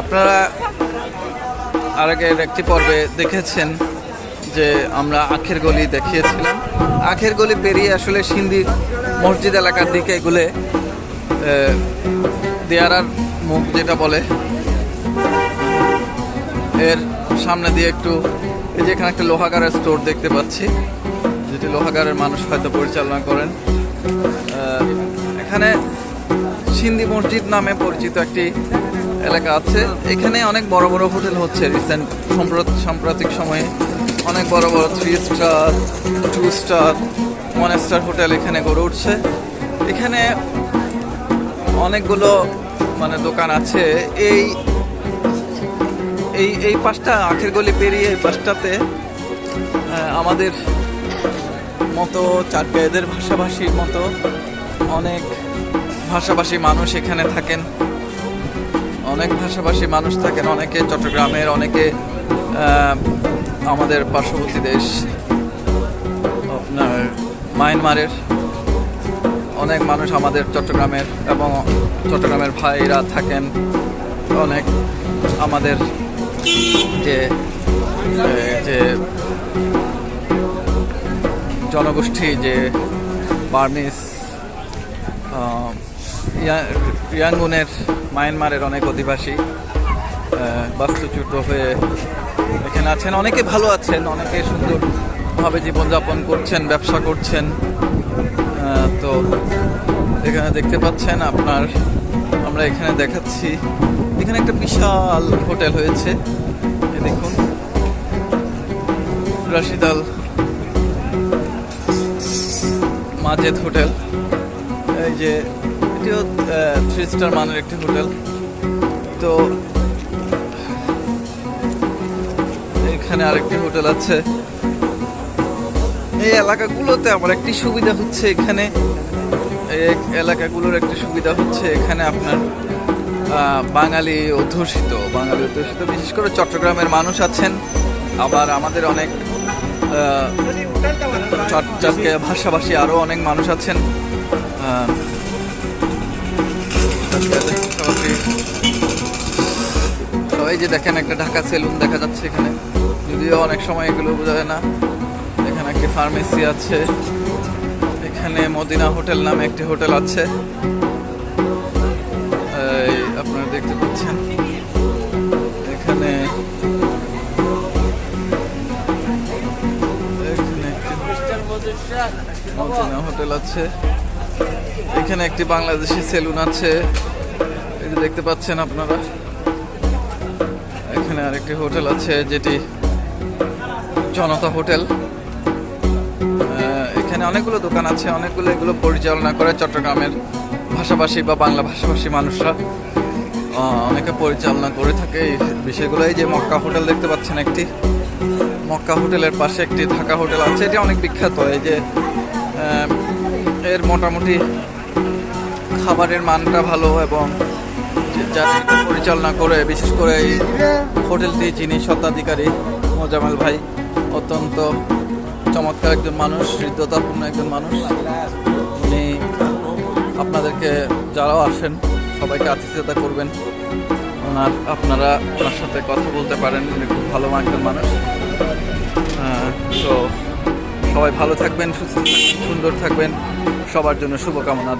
আপনারা আগের একটি পর্বে দেখেছেন যে আমরা আখের গলি দেখিয়েছিলাম। আখের গলি পেরিয়ে আসলে সিন্ধি মসজিদ এলাকার দিকে এগুলে দেয়ারার মুখ যেটা বলে, এর সামনে দিয়ে একটু, এই যে এখানে একটা লোহাগারের স্টোর দেখতে পাচ্ছি, যেটি লোহাগারের মানুষ হয়তো পরিচালনা করেন। এখানে সিন্ধি মসজিদ নামে পরিচিত একটি এলাকা আছে। এখানে অনেক বড় বড় হোটেল হচ্ছে রিসেন্ট সাম্প্রতিক সময়ে। অনেক বড় বড় three star two star one star hotel এখানে গড়ে উঠছে। এখানে অনেকগুলো মানে দোকান আছে। এই এই এই পাশটা আখের গলি পেরিয়ে এই পাশটাতে আমাদের মতো চাটগাঁয়েদের ভাষাভাষীর মতো অনেক ভাষাভাষী মানুষ এখানে থাকেন। অনেক ভাষাভাষী মানুষ থাকেন, অনেকে চট্টগ্রামের, অনেকে আমাদের পার্শ্ববর্তী দেশ, আপনার মায়ানমারের। অনেক মানুষ আমাদের চট্টগ্রামের এবং চট্টগ্রামের ভাইরা থাকেন। অনেক আমাদের যে যে জনগোষ্ঠী, যে ইয়া- ইয়াঙ্গুনের মায়ানমারের অনেক অধিবাসী বাস্তুচ্যুত হয়ে এখানে আছেন। অনেকে ভালো আছেন, অনেকে সুন্দরভাবে জীবনযাপন করছেন, ব্যবসা করছেন। তো এখানে দেখতে পাচ্ছেন আপনার, আমরা এখানে দেখাচ্ছি। এখানে একটা বিশাল হোটেল হয়েছে দেখুন। রাশিদাল মাজেদ হোটেল। এই যে এটিও থ্রি স্টার মানের একটি হোটেল। তো এখানে আরেকটি হোটেল আছে। এই এলাকাগুলোতে আমার একটি সুবিধা হচ্ছে এখানে। এলাকাগুলোর একটি সুবিধা হচ্ছে এখানে আপনার বাঙালি অধ্যুষিত বাঙালি অধ্যুষিত। বিশেষ করে চট্টগ্রামের মানুষ আছেন। আবার আমাদের অনেক আহ, চট্টগ্রামকে ভাষাভাষী আরও অনেক মানুষ আছেন। এই যে দেখেন একটা ঢাকা সেলুন দেখা যাচ্ছে এখানে। যদিও অনেক সময় এগুলো বোঝা যায় না। এখানে একটি ফার্মেসি আছে। এখানে মদিনা হোটেল নামে একটি হোটেল আছে। আপনারা দেখতে পাচ্ছেন। এখানে মদিনা হোটেল আছে। এখানে একটি বাংলাদেশি সেলুন আছে। যে দেখতে পাচ্ছেন আপনারা। এখানে আরেকটি হোটেল আছে, যেটি জনতা হোটেল। এখানে অনেকগুলো দোকান আছে, অনেকগুলো এগুলো পরিচালনা করে চট্টগ্রামের ভাষাভাষী বা বাংলা ভাষাভাষী মানুষরা। অনেকে পরিচালনা করে থাকে এই বিষয়গুলো। এই যে মক্কা হোটেল দেখতে পাচ্ছেন একটি। মক্কা হোটেলের পাশে একটি ঢাকা হোটেল আছে, এটি অনেক বিখ্যাত। এই যে এর মোটামুটি খাবারের মানটা ভালো এবং যারা পরিচালনা করে বিশেষ করে এই হোটেলটি যিনি স্বত্বাধিকারী মোজামেল ভাই অত্যন্ত চমৎকার একজন মানুষ হৃদ্যতাপূর্ণ একজন মানুষ। উনি আপনাদেরকে যারাও আসেন সবাইকে আতিথ্যতা করবেন। ওনার আপনারা ওনার সাথে কথা বলতে পারেন উনি খুব ভালো একজন মানুষ। আহ, তো সবাই ভালো থাকবেন সুস্থ থাকবেন সুন্দর থাকবেন। সবার জন্য শুভকামনা